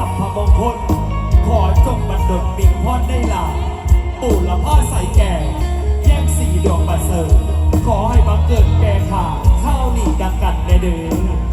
สัพพมงคล ขอจงบันดลมีพรได้ลาปู่ละพ่อใส่แก่ แย่งสีดวงประเสริฐขอให้บังเกิดแก่ข่าข้าวหนีดังกันในเดือน